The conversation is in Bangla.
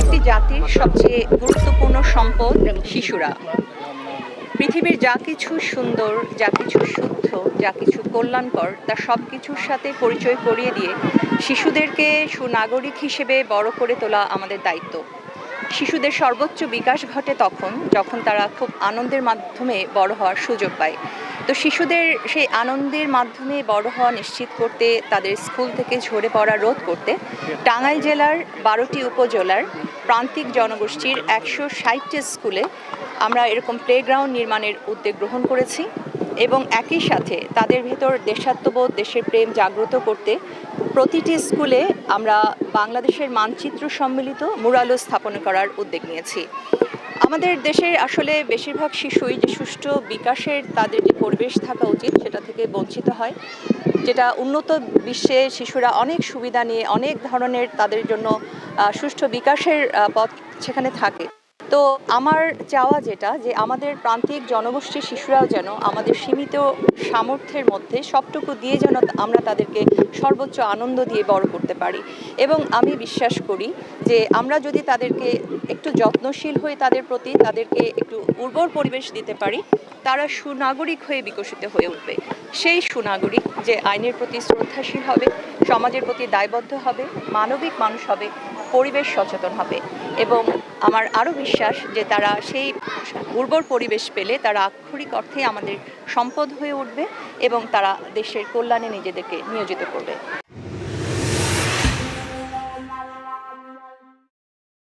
একটি জাতির সবচেয়ে গুরুত্বপূর্ণ সম্পদ শিশুরা। পৃথিবীর যা কিছু সুন্দর, যা কিছু শুদ্ধ, যা কিছু কল্যাণকর, তা সব কিছুর সাথে পরিচয় করিয়ে দিয়ে শিশুদেরকে সুনাগরিক হিসেবে বড় করে তোলা আমাদের দায়িত্ব। শিশুদের সর্বোচ্চ বিকাশ ঘটে তখন, যখন তারা খুব আনন্দের মাধ্যমে বড় হওয়ার সুযোগ পায়। তো শিশুদের সেই আনন্দের মাধ্যমে বড় হওয়া নিশ্চিত করতে, তাদের স্কুল থেকে ঝরে পড়া রোধ করতে টাঙ্গাইল জেলার বারোটি উপজেলার প্রান্তিক জনগোষ্ঠীর একশো ষাটটি স্কুলে আমরা এরকম প্লেগ্রাউন্ড নির্মাণের উদ্যোগ গ্রহণ করেছি এবং একই সাথে তাদের ভেতর দেশাত্মবোধ, দেশের প্রেম জাগ্রত করতে প্রতিটি স্কুলে আমরা বাংলাদেশের মানচিত্র সম্মিলিত মুরালো স্থাপন করার উদ্যোগ নিয়েছি। আমাদের দেশের আসলে বেশিরভাগ শিশুই যে সুষ্ঠু বিকাশের তাদের যে পরিবেশ থাকা উচিত সেটা থেকে বঞ্চিত হয়, যেটা উন্নত বিশ্বে শিশুরা অনেক সুবিধা নিয়ে অনেক ধরনের তাদের জন্য সুষ্ঠু বিকাশের পথ সেখানে থাকে। তো আমার চাওয়া যেটা যে আমাদের প্রান্তিক জনগোষ্ঠীর শিশুরাও যেন আমাদের সীমিত সামর্থ্যের মধ্যে সবটুকু দিয়ে যেন আমরা তাদেরকে সর্বোচ্চ আনন্দ দিয়ে বড় করতে পারি। এবং আমি বিশ্বাস করি যে আমরা যদি তাদেরকে একটু যত্নশীল হয়ে তাদের প্রতি, তাদেরকে একটু উর্বর পরিবেশ দিতে পারি, তারা সুনাগরিক হয়ে বিকশিত হয়ে উঠবে। সেই সুনাগরিক যে আইনের প্রতি শ্রদ্ধাশীল হবে, সমাজের প্রতি দায়বদ্ধ হবে, মানবিক মানুষ হবে পরিবেশ সচেতন হবে। এবং আমার আরও বিশ্বাস যে তারা সেই উর্বর পরিবেশ পেলে তারা আক্ষরিক অর্থে আমাদের সম্পদ হয়ে উঠবে এবং তারা দেশের কল্যাণে নিজেদেরকে নিয়োজিত করবে।